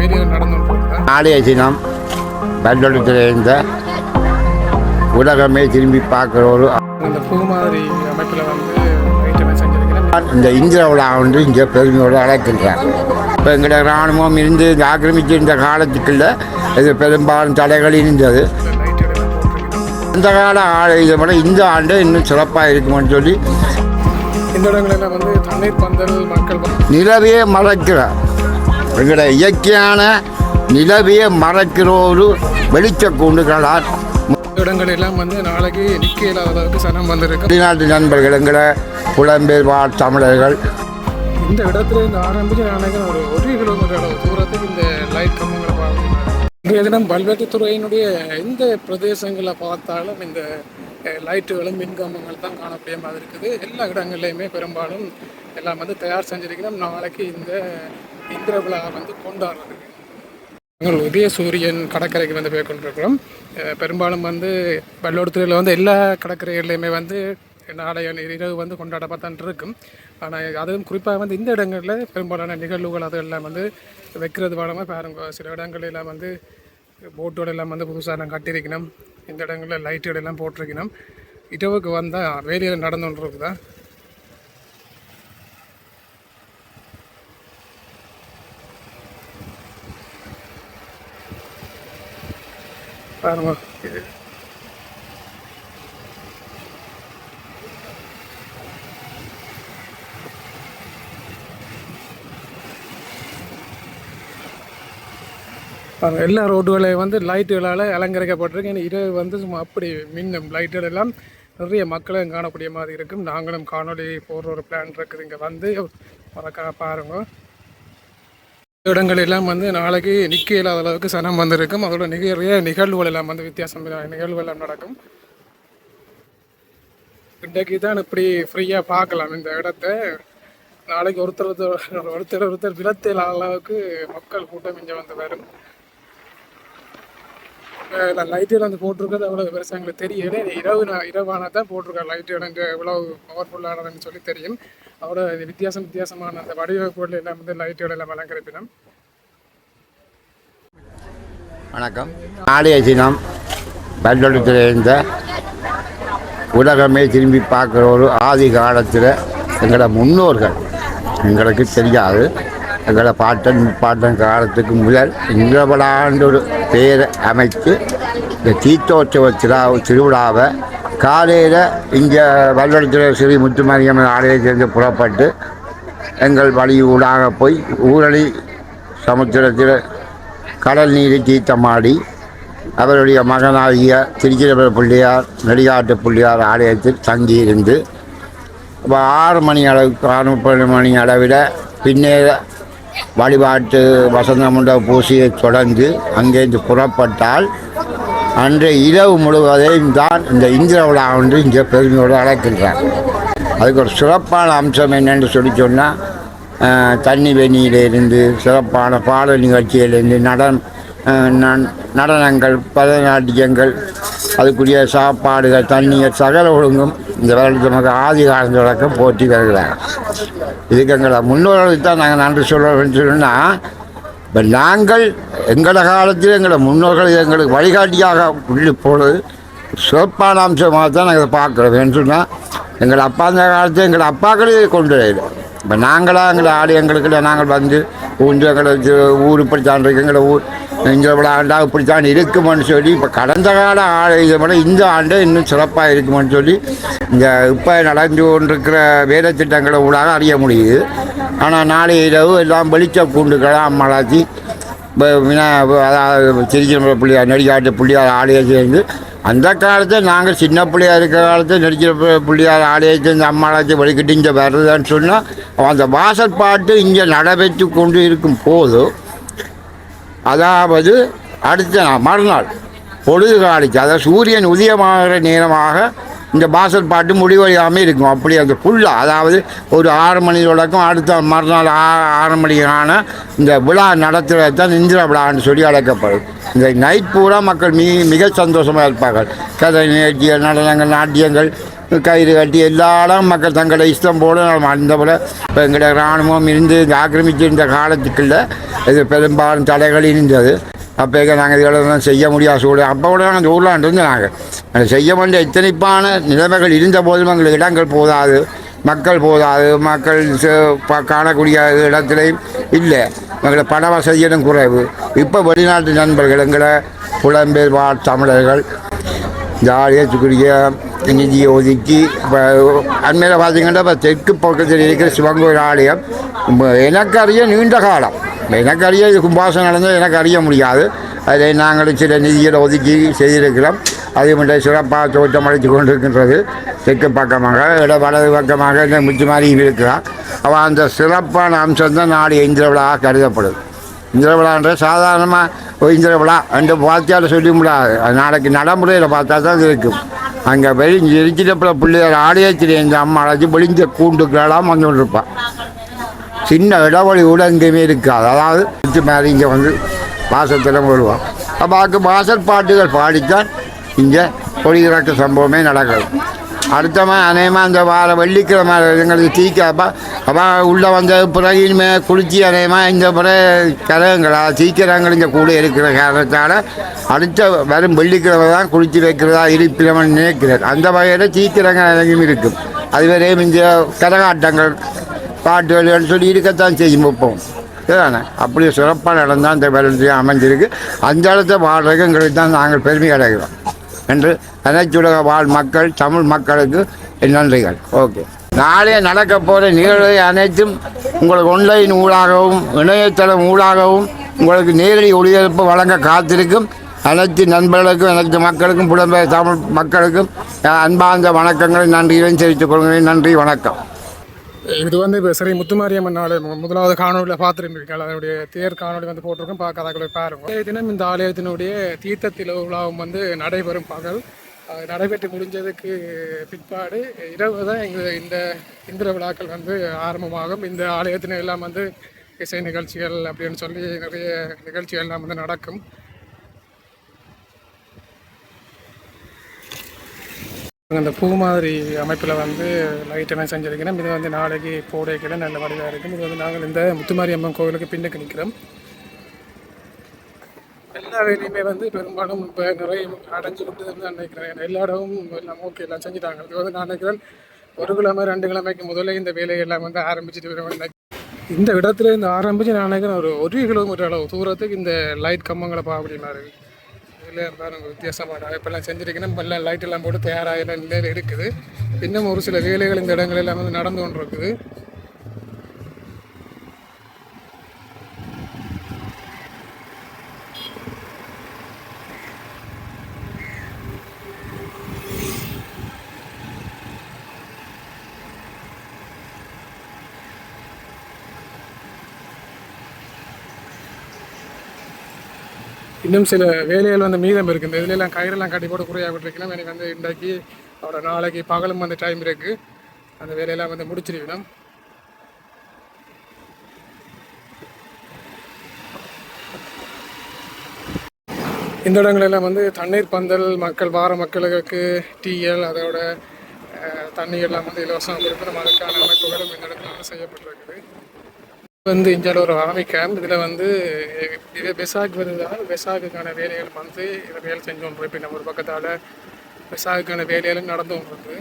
வேலைகள் நடந்துட்டு நாளைய தினம் பல்லடத்தில் இருந்த உலகமே திரும்பி பார்க்குற ஒரு இந்த இந்திர விழா வந்து இங்கே பெருமையோடு அழைக்கின்றார். இப்போ எங்களோட இராணுவம் இருந்து இந்த ஆக்கிரமிச்சு இந்த காலத்துக்குள்ள இது பெரும்பாலும் தடைகள் இருந்தது. அந்த கால ஆ- இதை விட இந்த ஆண்டு இன்னும் சிறப்பாக இருக்குமென்னு சொல்லி இந்த இடங்களில் வந்து தண்ணீர் பந்தல் மக்கள் நிலவையே மறைக்கிற எங்களோட இயற்கையான நிலவையே மறைக்கிற ஒரு வெளிச்ச கூண்டுகளால். இந்த இடங்கள் எல்லாம் வந்து நாளைக்கு நிற்க இல்லாத அளவுக்கு சனம் வந்திருக்கு. வெளிநாட்டு நண்பர்கள் எங்களை புலம்பெயர் வாழ் தமிழர்கள். இந்த இடத்துல இருந்து ஆரம்பிச்சு நினைக்கிறேன் ஒரு ஒரு கிலோமீட்டர் அளவு தூரத்துக்கு இந்த லைட் கம்பங்களை பார்க்கணும் இன்றைய தினம் பல்வேட்டுத்துறையினுடைய எந்த பிரதேசங்களை பார்த்தாலும் இந்த லைட்டுகளும் மின்கம்பங்கள் தான் காணக்கூடிய மாதிரி இருக்குது. எல்லா இடங்கள்லையுமே பெரும்பாலும் எல்லாம் வந்து தயார் செஞ்சிருக்கிறோம். நாளைக்கு இந்த இந்திர விழா வந்து கொண்டாடுறதுக்கு நாங்கள் உதய சூரியன் கடற்கரைக்கு வந்து போய் கொண்டிருக்கிறோம் பெரும்பாலும் வந்து வெள்ளோடத்துறையில் வந்து எல்லா கடற்கரைகள்லையுமே வந்து நாளைய இரவு வந்து கொண்டாடப்பத்தான் இருக்கும். ஆனால் அதுவும் குறிப்பாக வந்து இந்த இடங்களில் பெரும்பாலான நிகழ்வுகள் அது எல்லாம் வந்து வைக்கிறது வாழமாக பாருங்க சில இடங்களெல்லாம் வந்து போட்டோடு எல்லாம் வந்து புதுசாக எல்லாம் கட்டியிருக்கணும். இந்த இடங்களில் லைட்டுகள் எல்லாம் போட்டிருக்கணும். இரவுக்கு வந்தால் வேலையில் நடந்துகிட்டு இருக்குதான் பாருங்க. இது எல்லா ரோடுகளையும் வந்து லைட்டுகளால் அலங்கரிக்கப்பட்டிருக்கு. ஏன்னா இரவு வந்து சும்மா அப்படி மின்னும் லைட்டுகள் எல்லாம் நிறைய மக்களும் காணக்கூடிய மாதிரி இருக்கும். நாங்களும் காணொளி போடுற ஒரு பிளான் இருக்குது. இங்கே வந்து மறக்காம பாருங்கள் இடங்கள் எல்லாம் வந்து நாளைக்கு நிற்க இல்லாத அளவுக்கு சனம் வந்திருக்கும். அதோட நிறைய நிகழ்வுகள் எல்லாம் வந்து வித்தியாசம் நிகழ்வுகள் எல்லாம் நடக்கும். இன்றைக்கு தான் இப்படி ஃப்ரீயாக பார்க்கலாம் இந்த இடத்த. நாளைக்கு ஒருத்தர் ஒருத்தர் ஒருத்தர் ஒருத்தர் விலத்தில் அளவுக்கு மக்கள் கூட்டம் இங்கே வந்து வரும். லைட்டில் வந்து போட்டிருக்கிறது அவ்வளோ விவசாயங்களுக்கு தெரியல. இரவு நா- இரவானா தான் போட்டிருக்காரு லைட்டு வந்து இவ்வளவு பவர்ஃபுல்லானதுன்னு சொல்லி தெரியும். அவ்வளோ இது வித்தியாசம் வித்தியாசமான அந்த வடிவமைப்புகள் எல்லாம் வந்து லைட்டுகள் எல்லாம் அலங்கரிப்பினம் வணக்கம். நாளைய தினம் பல்லடத்தில் இருந்த உலகமே திரும்பி பார்க்குற ஒரு ஆதி காலத்தில் எங்களோட முன்னோர்கள். எங்களுக்கு தெரியாது. எங்களோட பாட்டன் பாட்டன் காலத்துக்கு முதல் இங்கிலபடாண்டு ஒரு பேரை அமைத்து இந்த தீர்த்தோற்சவ திருவிழாவை காலையில் இங்கே வல்லடத்தில் ஸ்ரீ முத்துமாரியம்மன் ஆலயத்திலிருந்து புறப்பட்டு எங்கள் வழி ஊடாக போய் ஊரளி சமுத்திரத்தில் கடல் நீரை தீர்த்தமாடி அவருடைய மகனாகிய திருச்சிரபுர பிள்ளையார் நெடிகாட்டு பிள்ளையார் ஆலயத்தில் தங்கியிருந்து அப்போ ஆறு மணி அளவுக்கு ஆறு முப்பது மணி அளவில் பின்னே வழிபாட்டு வசந்த மண்டப பூசையை தொடர்ந்து அங்கேருந்து புறப்பட்டால் அன்றைய இரவு முழுவதையும் தான் இந்த இந்திர விழா வந்து இங்கே பெருமையோடு அழைக்கின்றார். அதுக்கு ஒரு சிறப்பான அம்சம் என்னென்னு சொல்லி சொன்னால் தண்ணி வெண்ணியிலிருந்து சிறப்பான பாடல் நிகழ்ச்சியிலிருந்து நடன நடனங்கள் பரதநாட்டியங்கள் அதுக்குரிய சாப்பாடுகள் தண்ணீர் சகல ஒழுங்கும் இந்த வருடத்து நமக்கு ஆதி காலம் தொடக்கம் போற்றி வருகிறார். இதுக்கு எங்களை முன்னோர்களுக்கு தான் நாங்கள் நன்றி சொல்கிறோம்னு சொன்னால் இப்போ நாங்கள் எங்களோட காலத்தில் எங்களோட முன்னோர்கள் எங்களுக்கு வழிகாட்டியாக உள்ளி போனது சிறப்பான அம்சமாக தான் நாங்கள் பார்க்குறோம் ஏன்னு சொன்னால் எங்கள் அப்பா அந்த காலத்தில் எங்கள் அப்பாக்களே கொண்டு இப்போ நாங்களாக எங்களை ஆடு எங்களுக்குள்ள நாங்கள் வந்து கொஞ்சம் எங்களை ஊர் இப்படித்தான் இருக்கு எங்களை ஊர் இந்த ஆண்டாக இப்படித்தான் இருக்குமென்னு சொல்லி இப்போ கடந்த கால ஆடு இதை விட இந்த ஆண்டு இன்னும் சிறப்பாக இருக்குமென்னு சொல்லி இந்த இப்போ நடந்து கொண்டிருக்கிற வேலை திட்டங்களை ஊடாக அறிய முடியுது. ஆனால் நாளை இரவு எல்லாம் வெளிச்ச கூண்டுக்கெல்லாம் அம்மளாத்தி அதாவது திருச்சி பிள்ளையார் நெடிக்காட்டு பிள்ளையார் ஆலயம் சேர்ந்து அந்த காலத்தில் நாங்கள் சின்ன பிள்ளையா இருக்கிற காலத்தில் நெடிக்கிற பிள்ளையார் ஆலயத்தை இந்த அம்மாளத்தை வழிகிட்டு இங்கே வருதுன்னு சொன்னால் அந்த வாசல் பாட்டு இங்கே நடைபெற்று கொண்டு இருக்கும் போது அதாவது அடுத்த நாள் மறுநாள் பொழுது காலிச்சு அதாவது சூரியன் உதயமாகிற நேரமாக இந்த பாசல் பாட்டு முடிவடையாமல் இருக்கும். அப்படி அந்த ஃபுல்லாக அதாவது ஒரு ஆறு மணி தொடக்கம் அடுத்த மறுநாள் ஆ ஆறு மணிக்கான இந்த விழா நடத்துகிறது தான் இந்திர விழான்னு சொல்லி அழைக்கப்படும் இந்த நைட் பூரா மக்கள் மிக மிக சந்தோஷமாக இருப்பார்கள். கதை நிகழ்ச்சிகள் நடனங்கள் நாட்டியங்கள் கயிறு கட்டி எல்லா இடம் மக்கள் தங்களை இஷ்டம் போல அந்த போல இப்போ எங்களோட இராணுவம் இருந்து இந்த ஆக்கிரமிச்சிருந்த காலத்துக்குள்ள இது பெரும்பாலும் தடைகள் இருந்தது. அப்போ நாங்கள் இதெல்லாம் செய்ய முடியாது சூழல். அப்போ கூட நாங்கள் ஊரில் இருந்து நாங்கள் செய்ய வேண்டிய இத்தனைப்பான நிலைமைகள் இருந்த போதும் எங்களுக்கு இடங்கள் போதாது மக்கள் போதாது மக்கள் காணக்கூடிய இடத்துலையும் இல்லை. எங்களை பண வசதியிடம் குறைவு. இப்போ வெளிநாட்டு நண்பர்கள் எங்களை புலம்பெயர் வாழ் தமிழர்கள் ஜாலியத்துக்குரிய நிதியை ஒதுக்கி இப்போ அண்மையில் பார்த்தீங்கன்னா இப்போ தெற்கு பக்கத்தில் இருக்கிற சிவங்கோயில் ஆலயம் எனக்கு அறிய நீண்ட காலம். எனக்கு அறிய இது கும்பாசம் நடந்தால் எனக்கு அறிய முடியாது. அதை நாங்களும் சில நிதிகளை ஒதுக்கி செய்திருக்கிறோம். அதே மட்டும் சிறப்பாக தோட்டம் அழைத்து கொண்டிருக்கின்றது. தெற்கு பக்கமாக இட வலது பக்கமாக இந்த முச்சு மாதிரி இருக்கிறான். அவன் அந்த சிறப்பான அம்சம் தான் நாடு இந்திர விழாவாக கருதப்படுது. இந்திர விழான்ற சாதாரணமாக இந்திர விழா ரெண்டு பார்த்தாலும் சொல்ல முடியாது. நாளைக்கு நடைமுறையில் பார்த்தா தான் அது இருக்கும். அங்கே வெளி இங்கே பிள்ளையார் ஆலயத்தில் இந்த அம்மா அழைச்சி வெளிஞ்ச கூண்டுக்கெல்லாம் வந்து இருப்பான் சின்ன இடைவெளி கூட எங்கேயுமே இருக்காது. அதாவது சுற்றி மாதிரி இங்கே வந்து வாசத்தில் வருவோம் அப்போ அதுக்கு வாசல் பாட்டுகள் பாடித்தான் இங்கே கொடியிறக்க சம்பவமே நடக்கிறது அடுத்தமாக அநேகமாக அந்த வார வெள்ளிக்கிழமை எங்களுக்கு தீக்காப்பா அப்போ உள்ளே வந்த பிறகு இனிமேல் குளிச்சு அநேகமாக இந்த முறை கரகங்களா சீக்கிரங்கள் இங்கே கூட இருக்கிற காரணத்தால் அடுத்த வரும் வெள்ளிக்கிழமை தான் குளிச்சு வைக்கிறதா இருப்பிடம்னு நினைக்கிறேன். அந்த வகையில் சீக்கிரங்கள் அனைக்கும் இருக்கும். அதுவரையும் இந்த கரகாட்டங்கள் பாட்டு பாட்டுகள் சொல்லி இருக்கத்தான் செய்யும் வைப்போம் இதுதானே அப்படி சிறப்பாக தான் இந்த வேலை அமைஞ்சிருக்கு. அந்த இடத்த வாழ்றதுக்கு எங்களுக்கு தான் நாங்கள் பெருமை அடைகிறோம். என்று அனைத்துலக வாழ் மக்கள் தமிழ் மக்களுக்கு நன்றிகள். ஓகே. நாளே நடக்க போகிற நிகழ்வை அனைத்தும் உங்களுக்கு ஒன்லைன் ஊடாகவும் இணையதளம் ஊடாகவும் உங்களுக்கு நேரடி ஒளிபரப்பு வழங்க காத்திருக்கும். அனைத்து நண்பர்களுக்கும் அனைத்து மக்களுக்கும் புலம்பெயர் தமிழ் மக்களுக்கும் அன்பார்ந்த வணக்கங்களை நன்றிகளையும் தெரிவித்துக் கொள்கிறேன். நன்றி வணக்கம். இது வந்து இப்போ சரி முத்துமாரியம்மன் நாள் முதலாவது காணொலியில் பார்த்துருந்துருக்கீங்க அதனுடைய தேர் காணொலி வந்து போட்டிருக்கோம். பார்க்காத பாருங்க. இன்றைய தினம் இந்த ஆலயத்தினுடைய தீர்த்த திருவிழாவும் வந்து நடைபெறும் பகல். அது நடைபெற்று முடிஞ்சதுக்கு பிற்பாடு இரவு தான் எங்கள் இந்த இந்திர விழாக்கள் வந்து ஆரம்பமாகும். இந்த ஆலயத்தின எல்லாம் வந்து இசை நிகழ்ச்சிகள் அப்படின்னு சொல்லி நிறைய நிகழ்ச்சிகள் எல்லாம் வந்து நடக்கும். அந்த பூ மாதிரி அமைப்பில் வந்து லைட் எல்லாம் செஞ்சிருக்கிறோம் இது வந்து நாளைக்கு போடைக்கிற நல்ல வடிவாக இருக்கும். இது வந்து நாங்கள் இந்த முத்துமாரி அம்மன் கோவிலுக்கு பின்னுக்கு நிற்கிறோம் எல்லா வேலையுமே வந்து பெரும்பாலும் இப்போ நிறைய அடைஞ்சு விட்டு தான் நினைக்கிறேன். எல்லா இடமும் எல்லாம் ஓகே எல்லாம் செஞ்சுட்டாங்க. இது வந்து நான் நினைக்கிறேன் ஒரு கிழமை ரெண்டு கிழமைக்கு முதல்ல இந்த வேலையெல்லாம் வந்து ஆரம்பிச்சுட்டு வருவேன். இந்த இடத்துல இந்த ஆரம்பிச்சு நான் நினைக்கிறேன் ஒரு ஒரு கிலோமீட்டர் அளவு தூரத்துக்கு இந்த லைட் கம்பங்களை பார்க்க மாதிரி இதில் இருந்தாலும் வித்தியாசமான இப்போல்லாம் செஞ்சுருக்கேன் எல்லாம் லைட் எல்லாம் போட்டு தயாராகிற நிலையில் இருக்குது. இன்னும் ஒரு சில வேலைகள் இந்த இடங்கள் எல்லாம் வந்து நடந்து கொண்டிருக்குது. இன்னும் சில வேலைகள் வந்து மீதம் இருக்குது இந்த இதுல எல்லாம் கயிறெல்லாம் கட்டி போட்டு குறையாக விட்டுருக்கணும் எனக்கு வந்து இன்றைக்கு அவரோட நாளைக்கு பகலும் வந்து டைம் இருக்குது அந்த வேலையெல்லாம் வந்து முடிச்சிருக்கணும். இந்த இடங்களெல்லாம் வந்து தண்ணீர் பந்தல் மக்கள் வார மக்களுக்கு டீஎல் அதோட தண்ணீர் எல்லாம் வந்து இலவசமாக கொடுக்கணும் அதுக்கான அமைப்புகளும் இந்த இடத்துல வந்து செய்யப்பட்டிருக்குது. வந்து இந்தியாவில் ஒரு ஆர்மி கேம்ப் இதில் வந்து இது பெசாக் வருதால் பெசாக்குக்கான வேலைகள் வந்து இதை வேலை செஞ்சு இப்போ நம்ம ஒரு பக்கத்தால் பெசாக்குக்கான வேலைகளும் நடந்து கொண்டிருக்கு